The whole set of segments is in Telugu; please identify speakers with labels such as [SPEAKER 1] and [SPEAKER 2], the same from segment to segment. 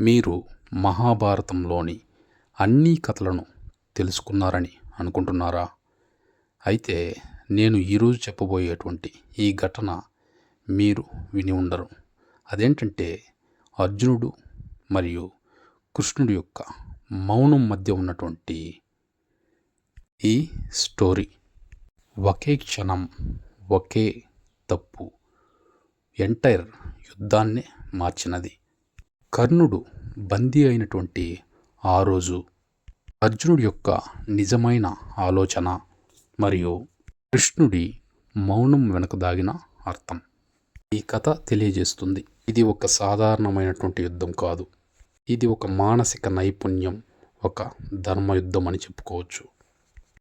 [SPEAKER 1] మీరు మహాభారతంలోని అన్ని కథలను తెలుసుకున్నారని అనుకుంటున్నారా? అయితే నేను ఈరోజు చెప్పబోయేటువంటి ఈ ఘటన మీరు విని ఉండరు. అదేంటంటే అర్జునుడు మరియు కృష్ణుడి యొక్క మౌనం మధ్య ఉన్నటువంటి ఈ స్టోరీ. ఒకే క్షణం ఒకే తప్పు ఎంటైర్ యుద్ధాన్నే మార్చినది. కర్ణుడు బందీ అయినటువంటి ఆ రోజు అర్జునుడి యొక్క నిజమైన ఆలోచన మరియు కృష్ణుడి మౌనం వెనక దాగిన అర్థం. ఈ కథ తెలియజేస్తుంది. ఇది ఒక సాధారణమైనటువంటి యుద్ధం కాదు. ఇది ఒక మానసిక నైపుణ్యం ఒక ధర్మ యుద్ధం అని చెప్పుకోవచ్చు.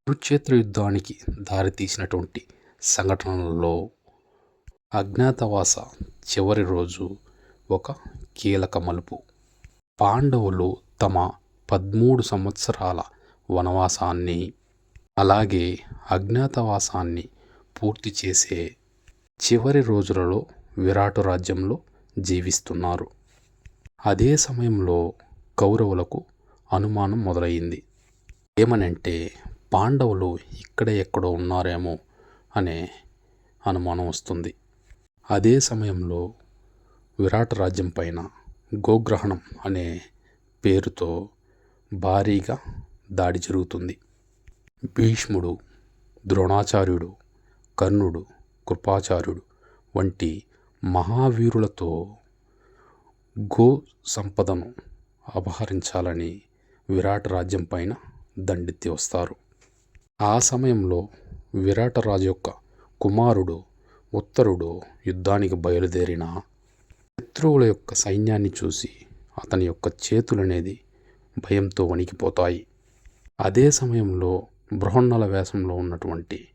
[SPEAKER 1] కురుక్షేత్ర యుద్ధానికి దారితీసినటువంటి సంఘటనలలో అజ్ఞాతవాస చివరి రోజు ఒక కీలక మలుపు. పాండవులు తమ పదమూడు సంవత్సరాల వనవాసాన్ని అలాగే అజ్ఞాతవాసాన్ని పూర్తి చేసే చివరి రోజులలో విరాటు రాజ్యంలో జీవిస్తున్నారు. అదే సమయంలో కౌరవులకు అనుమానం మొదలైంది. ఏమనంటే పాండవులు ఇక్కడ ఎక్కడో ఉన్నారేమో అనే అనుమానం వస్తుంది. అదే సమయంలో విరాట రాజ్యం పైన గోగ్రహణం అనే పేరుతో భారీగా దాడి జరుగుతుంది. భీష్ముడు ద్రోణాచార్యుడు కర్ణుడు కృపాచార్యుడు వంటి మహావీరులతో గో సంపదను అపహరించాలని విరాట రాజ్యం పైన దండెత్తి వస్తారు. ఆ సమయంలో విరాట రాజు యొక్క కుమారుడు ఉత్తరుడు యుద్ధానికి బయలుదేరిన శత్రువుల యొక్క సైన్యాన్ని చూసి అతని యొక్క చేతులనేది భయంతో వణికిపోతాయి. అదే సమయంలో బృహన్నల వేషంలో ఉన్నటువంటి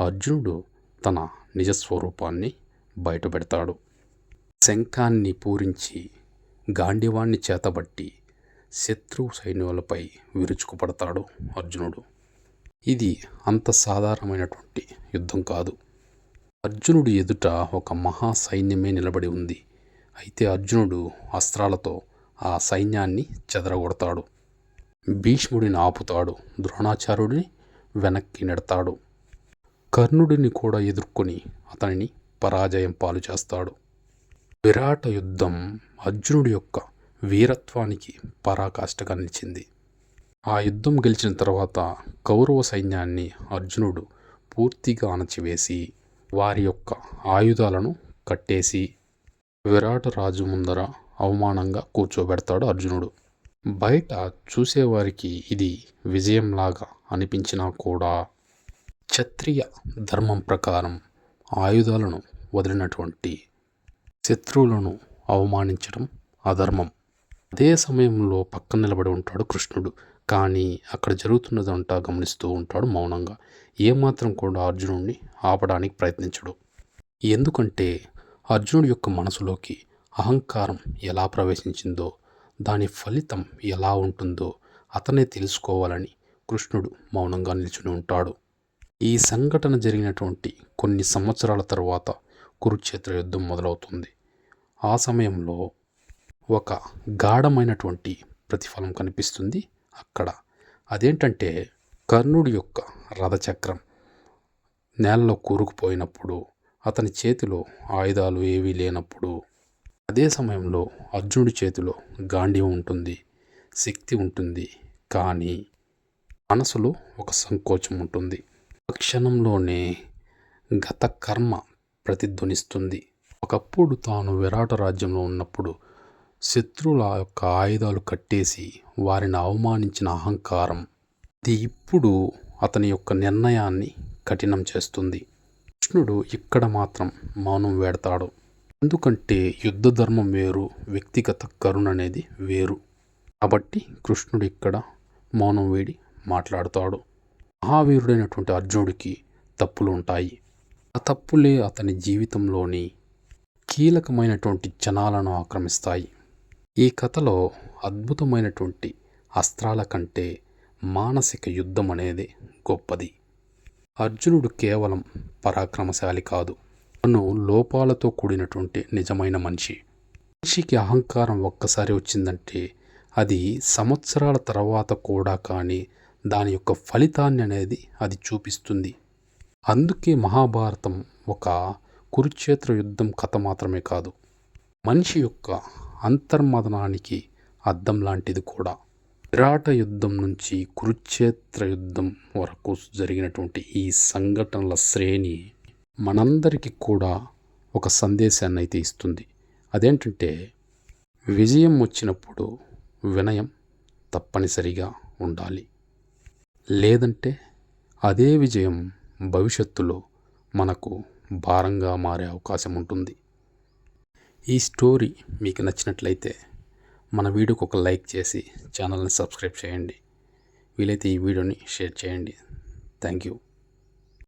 [SPEAKER 1] అర్జునుడు తన నిజస్వరూపాన్ని బయటపెడతాడు. శంఖాన్ని పూరించి గాండివాణ్ణి చేతబట్టి శత్రు సైన్యులపై విరుచుకుపడతాడు అర్జునుడు. ఇది అంత సాధారణమైనటువంటి యుద్ధం కాదు. అర్జునుడు ఎదుట ఒక మహా సైన్యమే నిలబడి ఉంది. అయితే అర్జునుడు అస్త్రాలతో ఆ సైన్యాన్ని చెదరగొడతాడు. భీష్ముడిని ఆపుతాడు. ద్రోణాచార్యుడిని వెనక్కి నెడతాడు. కర్ణుడిని కూడా ఎదుర్కొని అతనిని పరాజయం పాలు చేస్తాడు. విరాట యుద్ధం అర్జునుడి యొక్క వీరత్వానికి పరాకాష్ఠగా నిలిచింది. ఆ యుద్ధం గెలిచిన తర్వాత కౌరవ సైన్యాన్ని అర్జునుడు పూర్తిగా అణచివేసి వారి యొక్క ఆయుధాలను కట్టేసి విరాట రాజు ముందర అవమానంగా కూర్చోబెడతాడు అర్జునుడు. బయట చూసేవారికి ఇది విజయంలాగా అనిపించినా కూడా క్షత్రియ ధర్మం ప్రకారం ఆయుధాలను వదిలినటువంటి శత్రువులను అవమానించడం అధర్మం. అదే సమయంలో పక్కన నిలబడి ఉంటాడు కృష్ణుడు. కానీ అక్కడ జరుగుతున్నదంతా గమనిస్తూ ఉంటాడు మౌనంగా. ఏమాత్రం కూడా అర్జునుడిని ఆపడానికి ప్రయత్నించడు. ఎందుకంటే అర్జునుడి యొక్క మనసులోకి అహంకారం ఎలా ప్రవేశించిందో దాని ఫలితం ఎలా ఉంటుందో అతనే తెలుసుకోవాలని కృష్ణుడు మౌనంగా నిల్చుని ఉంటాడు. ఈ సంఘటన జరిగినటువంటి కొన్ని సంవత్సరాల తర్వాత కురుక్షేత్ర యుద్ధం మొదలవుతుంది. ఆ సమయంలో ఒక గాఢమైనటువంటి ప్రతిఫలం కనిపిస్తుంది అక్కడ. అదేంటంటే కర్ణుడి యొక్క రథచక్రం నేలలో కూరుకుపోయినప్పుడు అతని చేతిలో ఆయుధాలు ఏవీ లేనప్పుడు అదే సమయంలో అర్జునుడి చేతిలో గాంధీ ఉంటుంది శక్తి ఉంటుంది. కానీ మనసులో ఒక సంకోచం ఉంటుంది. క్షణంలోనే గత కర్మ ప్రతిధ్వనిస్తుంది. ఒకప్పుడు తాను విరాట రాజ్యంలో ఉన్నప్పుడు శత్రువుల యొక్క ఆయుధాలు కట్టేసి వారిని అవమానించిన అహంకారం ఇది ఇప్పుడు అతని యొక్క నిర్ణయాన్ని కఠినం చేస్తుంది. కృష్ణుడు ఇక్కడ మాత్రం మౌనం వేడతాడు. ఎందుకంటే యుద్ధ ధర్మం వేరు వ్యక్తిగత కరుణ అనేది వేరు. కాబట్టి కృష్ణుడు ఇక్కడ మౌనం వేడి మాట్లాడుతాడు. మహావీరుడైనటువంటి అర్జునుడికి తప్పులు ఉంటాయి. ఆ తప్పులే అతని జీవితంలోని కీలకమైనటువంటి జనాలను ఆక్రమిస్తాయి. ఈ కథలో అద్భుతమైనటువంటి అస్త్రాల కంటే మానసిక యుద్ధం అనేది గొప్పది. అర్జునుడు కేవలం పరాక్రమశాలి కాదు. తను లోపాలతో కూడినటువంటి నిజమైన మనిషి. మనిషికి అహంకారం ఒక్కసారి వచ్చిందంటే అది సంవత్సరాల తర్వాత కూడా కానీ దాని యొక్క ఫలితాన్ని అనేది అది చూపిస్తుంది. అందుకే మహాభారతం ఒక కురుక్షేత్ర యుద్ధం కథ మాత్రమే కాదు. మనిషి యొక్క అంతర్మదనానికి అద్దం లాంటిది కూడా. విరాట యుద్ధం నుంచి కురుక్షేత్ర యుద్ధం వరకు జరిగినటువంటి ఈ సంఘటనల శ్రేణి మనందరికీ కూడా ఒక సందేశాన్ని అయితే ఇస్తుంది. అదేంటంటే విజయం వచ్చినప్పుడు వినయం తప్పనిసరిగా ఉండాలి. లేదంటే అదే విజయం భవిష్యత్తులో మనకు భారంగా మారే అవకాశం ఉంటుంది. ఈ స్టోరీ మీకు నచ్చినట్లయితే మన వీడియోకి ఒక లైక్ చేసి ఛానల్ని సబ్స్క్రైబ్ చేయండి. వీలైతే ఈ వీడియోని షేర్ చేయండి. Thank you.